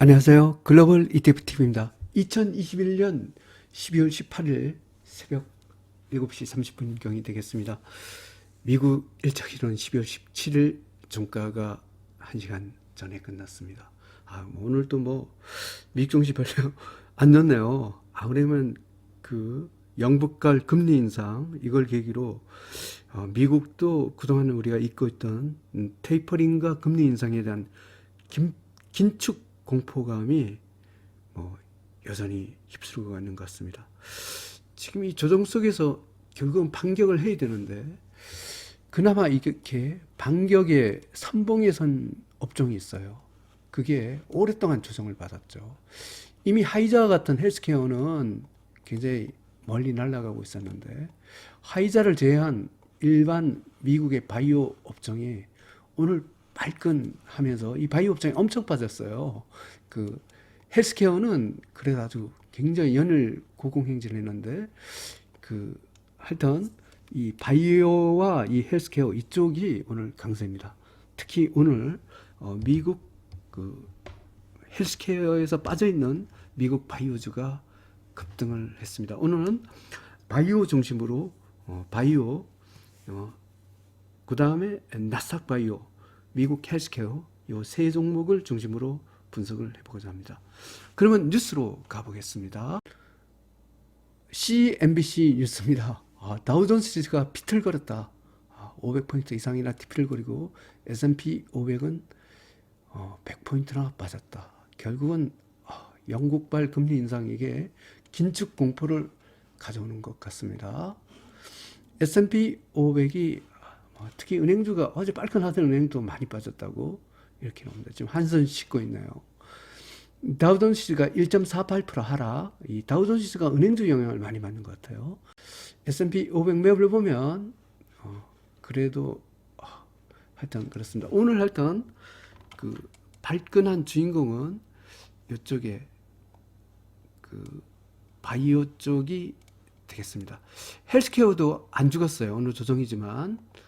안녕하세요. 글로벌 ETF TV입니다. 2021년 12월 18일 새벽 7시 30분경이 되겠습니다. 미국 일자기로는 12월 17일 종가가 1시간 전에 끝났습니다. 아, 뭐 오늘 또뭐 미국 증시 별로 안 좋네요. 아, 그러면 그 영국갈 금리 인상 이걸 계기로 어, 미국도 그동안 우리가 잊고 있던 음, 테이퍼링과 금리 인상에 대한 긴, 긴축 공포감이 뭐 여전히 휩쓸고 가는 것 같습니다. 지금 이 조정 속에서 결국은 반격을 해야 되는데 그나마 이렇게 반격의 선봉에 선 업종이 있어요. 그게 오랫동안 조정을 받았죠. 이미 하이자 같은 헬스케어는 굉장히 멀리 날아가고 있었는데 하이자를 제외한 일반 미국의 바이오 업종이 오늘 발끈하면서 이 바이오 업종이 엄청 빠졌어요. 그 헬스케어는 그래도 아주 굉장히 연일 고공행진을 했는데 그 하여튼 이 바이오와 이 헬스케어 이쪽이 오늘 강세입니다. 특히 오늘 어 미국 그 헬스케어에서 빠져 있는 미국 바이오주가 급등을 했습니다. 오늘은 바이오 중심으로 어 바이오 어 그 다음에 나스닥 바이오, 미국 헬스케어 요 세 종목을 중심으로 분석을 해보고자 합니다. 그러면 뉴스로 가보겠습니다. CNBC 뉴스입니다. 아, 다우존스가 비틀거렸다. 아, 500포인트 이상이나 비틀거리고 S&P 500은 어, 100포인트나 빠졌다. 결국은 아, 영국발 금리 인상 이게 긴축 공포를 가져오는 것 같습니다. S&P 500이 뭐 특히 은행주가 어제 빨간하던 은행도 많이 빠졌다고 이렇게 나옵니다. 지금 한선 씻고 있네요. 다우존시스가 1.48% 하락. 이 다우존시스가 은행주 영향을 많이 받는 것 같아요. S&P 500 매업을 보면 어, 그래도 어, 하여튼 그렇습니다. 오늘 하여튼 그 발끈한 주인공은 이쪽에 그 바이오 쪽이 되겠습니다. 헬스케어도 안 죽었어요. 오늘 조정이지만 어,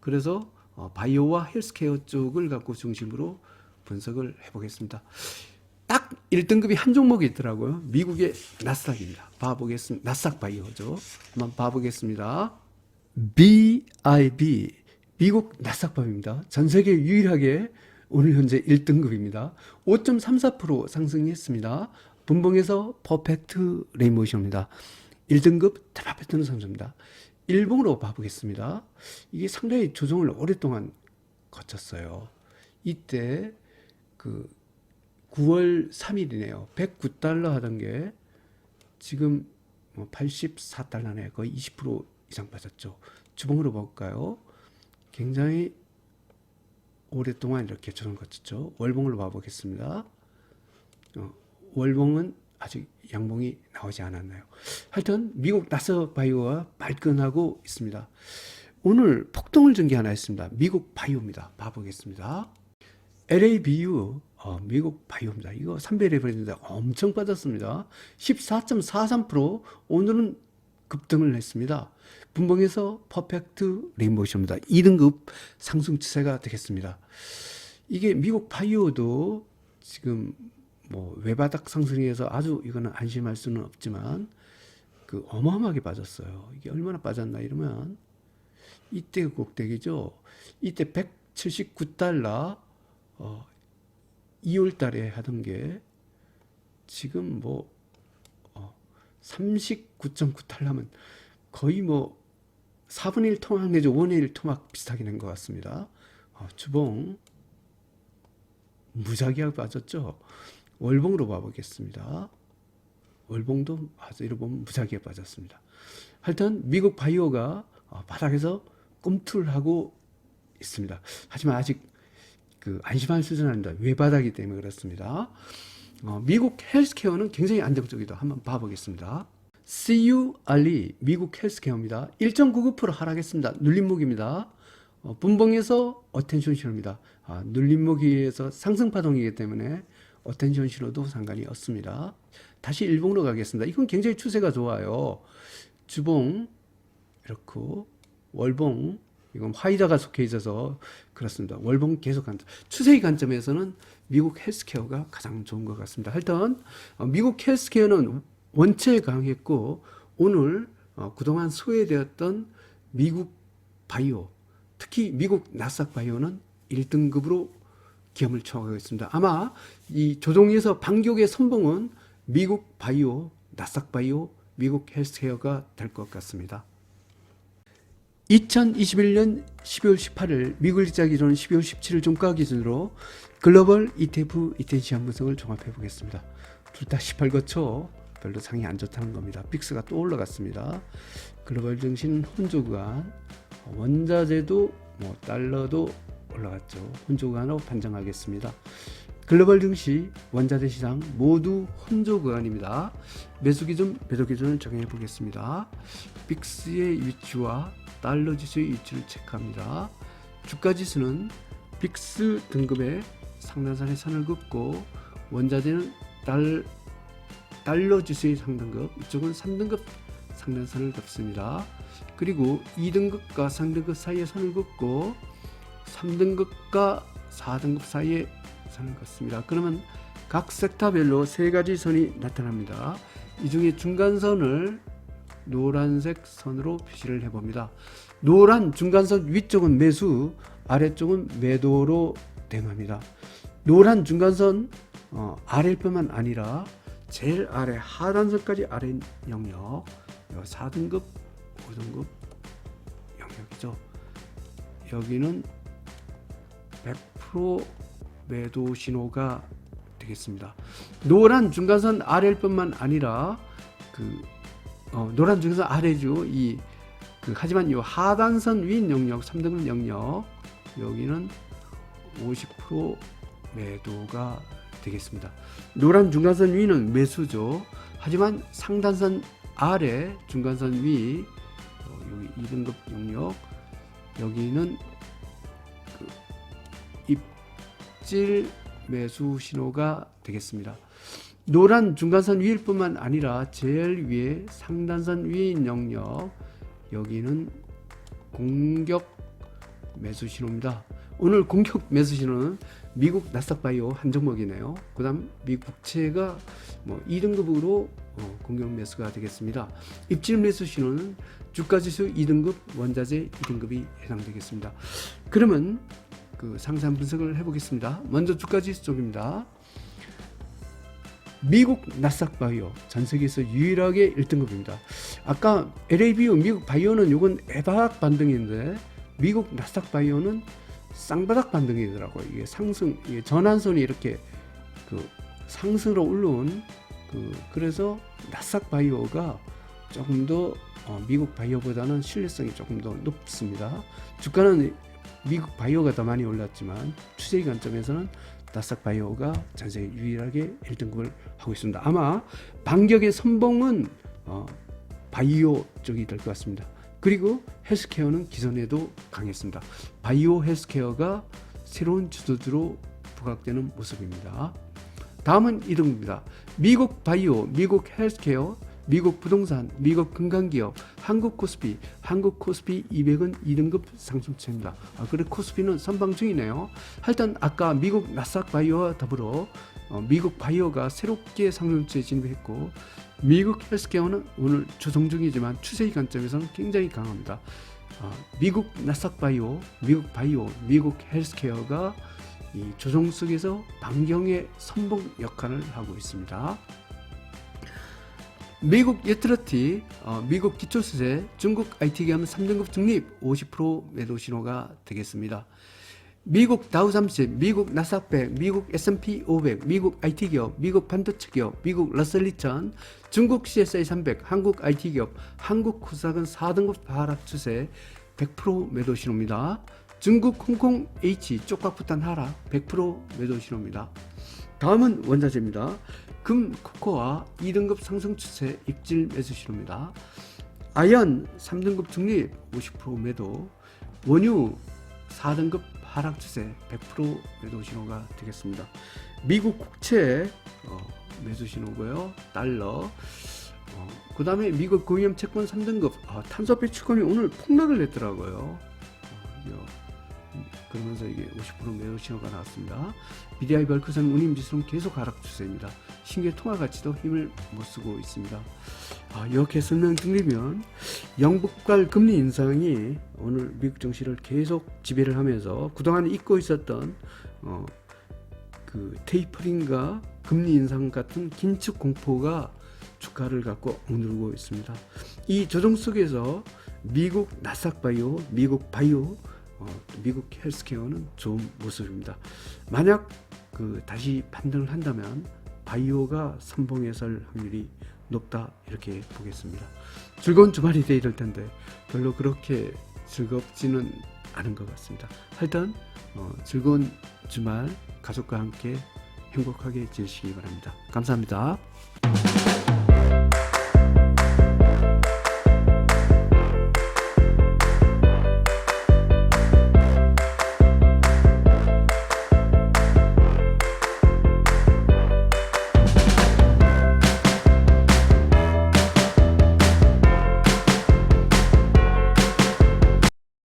그래서 어, 바이오와 헬스케어 쪽을 갖고 중심으로 분석을 해보겠습니다. 딱 1등급이 한 종목이 있더라고요. 미국의 나스닥입니다. 봐보겠습니다. 나스닥 바이오죠. 한번 봐보겠습니다. BIB 미국 나스닥밥입니다. 전 세계 유일하게 오늘 현재 1등급입니다. 5.34% 상승했습니다. 분봉에서 퍼펙트 레인모션입니다. 1등급 테라페트는 상승입니다. 일봉으로 봐보겠습니다. 이게 상당히 조정을 오랫동안 거쳤어요. 이때 그 9월 3일이네요. 109달러 하던 게 지금 뭐 84달러네. 거의 20% 이상 빠졌죠. 주봉으로 볼까요? 굉장히 오랫동안 이렇게 조정 거쳤죠. 월봉으로 봐보겠습니다. 어, 월봉은 아직 양봉이 나오지 않았나요? 하여튼 미국 나스 바이오가 발끈하고 있습니다. 오늘 폭등을 준 게 하나 있습니다. 미국 바이오입니다. 봐보겠습니다. LABU 어, 미국 바이오입니다. 이거 3배 레버리인데 엄청 빠졌습니다. 14.43% 오늘은 급등을 했습니다. 분봉에서 퍼펙트 레인보우쇼입니다. 2등급 상승 추세가 되겠습니다. 이게 미국 바이오도 지금 뭐 외바닥 상승에서 아주 이거는 안심할 수는 없지만 그 어마어마하게 빠졌어요. 이게 얼마나 빠졌나 이러면 이때 꼭대기죠. 이때 179달러 어 2월 달에 하던 게 지금 뭐 어, 39.9달러면 거의 뭐 4분의 1 토막 내지 5분의 1 토막 비슷하게 된것 같습니다. 어, 주봉 무지하게 빠졌죠. 월봉으로 봐보겠습니다. 월봉도 아주 이러 보면 무지하게 빠졌습니다. 하여튼 미국 바이오가 어, 바닥에서 꿈틀하고 있습니다. 하지만 아직 그 안심할 수준은 아닙니다. 외바닥이 때문에 그렇습니다. 어, 미국 헬스케어는 굉장히 안정적이다. 한번 봐보겠습니다. CU 알리 미국 헬스케어입니다. 1.99% 하락했습니다. 눌림목입니다. 어, 분봉에서 어텐션 신호입니다. 아, 눌림목에서 상승 파동이기 때문에 어텐션 신호도 상관이 없습니다. 다시 일봉으로 가겠습니다. 이건 굉장히 추세가 좋아요. 주봉 이렇게 월봉 이건 화이자가 속해 있어서 그렇습니다. 월봉 계속 간 추세의 관점에서는 미국 헬스케어가 가장 좋은 것 같습니다. 하여튼 어, 미국 헬스케어는 원체 강했고 오늘 어, 그동안 소외되었던 미국 바이오 특히 미국 나스닥 바이오는 1등급으로 기염을 청하고 있습니다. 아마 이 조종에서 반격의 선봉은 미국 바이오, 나스닥 바이오, 미국 헬스케어가 될 것 같습니다. 2021년 12월 18일 미국 일자 기준 12월 17일 종가 기준으로 글로벌 ETF 이텐시한 분석을 종합해 보겠습니다. 둘 다 18거초 별로 상이 안 좋다는 겁니다. 빅스가 또 올라갔습니다. 글로벌 증시는 혼조 구간, 원자재도 뭐 달러도 올라갔죠. 혼조 구간으로 판정하겠습니다. 글로벌 증시, 원자재 시장 모두 혼조 구간입니다. 매수 기준, 매도 기준을 정해 보겠습니다. 빅스의 위치와 달러 지수의 위치를 체크합니다. 주가 지수는 빅스 등급의 상단선에 선을 긋고 원자재는 달, 달러 지수의 상등급, 이쪽은 3등급 상단선을 긋습니다. 그리고 2등급과 3등급 사이에 선을 긋고 3등급과 4등급 사이에 선을 긋습니다. 그러면 각 섹터별로 세 가지 선이 나타납니다. 이 중에 중간선을 노란색 선으로 표시를 해봅니다. 노란 중간선 위쪽은 매수, 아래쪽은 매도로 대응합니다. 노란 중간선 어, 아래일 뿐만 아니라 제일 아래 하단선까지 아래 영역, 4등급, 5등급 영역이죠. 여기는 100% 매도 신호가 되겠습니다. 노란 중간선 아래일 뿐만 아니라 그 어, 노란 중에서 아래죠. 이 그, 하지만 이 하단선 위 영역 3등급 영역 여기는 50% 매도가 되겠습니다. 노란 중간선 위는 매수죠. 하지만 상단선 아래 중간선 위 어, 여기 2등급 영역 여기는 입질 매수 신호가 되겠습니다. 노란 중간선 위일 뿐만 아니라 제일 위에 상단선 위인 영역 여기는 공격 매수 신호입니다. 오늘 공격 매수 신호는 미국 나스닥 바이오 한 종목이네요. 그다음 미국 국채가 뭐 2등급으로 어, 공격 매수가 되겠습니다. 입질 매수 신호는 주가 지수 2등급, 원자재 2등급이 해당되겠습니다. 그러면 그 상세한 분석을 해보겠습니다. 먼저 주가 지수 쪽입니다. 미국 나스닥 바이오 전 세계에서 유일하게 1등급입니다. 아까 LABU 미국 바이오는 요건 에바락 반등인데 미국 나스닥 바이오는 쌍바닥 반등이더라고요. 이게 상승, 이게 전환선이 이렇게 그 상승으로 올라온 그 그래서 나스닥 바이오가 조금 더 어, 미국 바이오보다는 신뢰성이 조금 더 높습니다. 주가는 미국 바이오가 더 많이 올랐지만 추세의 관점에서는 나스닥 바이오가 전 세계 유일하게 1등급을 하고 있습니다. 아마 반격의 선봉은 어, 바이오 쪽이 될 것 같습니다. 그리고 헬스케어는 기존에도 강했습니다. 바이오 헬스케어가 새로운 주도주로 부각되는 모습입니다. 다음은 이동입니다. 미국 바이오, 미국 헬스케어, 미국 부동산, 미국 금강기업, 한국 코스피, 한국 코스피 200은 2등급 상승세입니다. 아, 그래 코스피는 선방 중이네요. 하여튼 아까 미국 나스닥 바이오와 더불어 어, 미국 바이오가 새롭게 상승세에 진입했고 미국 헬스케어는 오늘 조정 중이지만 추세의 관점에서는 굉장히 강합니다. 어, 미국 나스닥 바이오, 미국 바이오, 미국 헬스케어가 이 조정 속에서 반경의 선봉 역할을 하고 있습니다. 미국 예트러티, 어, 미국 기초수세, 중국 IT 기업 3등급 중립 50% 매도 신호가 되겠습니다. 미국 다우 30, 미국 나스닥 100, 미국 S&P 500, 미국 IT 기업, 미국 반도체 기업, 미국 러셀 2000, 중국 CSI 300, 한국 IT 기업, 한국 코스닥은 4등급 하락 추세 100% 매도 신호입니다. 중국 홍콩 H 쪽박부탄 하락 100% 매도 신호입니다. 다음은 원자재입니다. 금 코코아 2등급 상승 추세 입질 매수 신호입니다. 아연 3등급 중립 50% 매도, 원유 4등급 하락 추세 100% 매도 신호가 되겠습니다. 미국 국채 어, 매수 신호고요. 달러. 어, 그 다음에 미국 고위험 채권 3등급 아, 탄소 배출권이 오늘 폭락을 했더라고요. 어, 그러면서 이게 50% 매도 신호가 나왔습니다. BDI 벌크선 운임 지수는 계속 하락 추세입니다. 신규 통화 가치도 힘을 못 쓰고 있습니다. 아, 이렇게 설명드리면 영국발 금리 인상이 오늘 미국 증시를 계속 지배를 하면서 그동안 잊고 있었던 어, 그 테이퍼링과 금리 인상 같은 긴축 공포가 주가를 갖고 억누르고 있습니다. 이 조정 속에서 미국 나스닥 바이오, 미국 바이오, 어, 미국 헬스케어는 좋은 모습입니다. 만약 그 다시 판단을 한다면 바이오가 선봉에 설 확률이 높다 이렇게 보겠습니다. 즐거운 주말이 돼 이럴 텐데 별로 그렇게 즐겁지는 않은 것 같습니다. 하여튼 어, 즐거운 주말 가족과 함께 행복하게 지내시기 바랍니다. 감사합니다.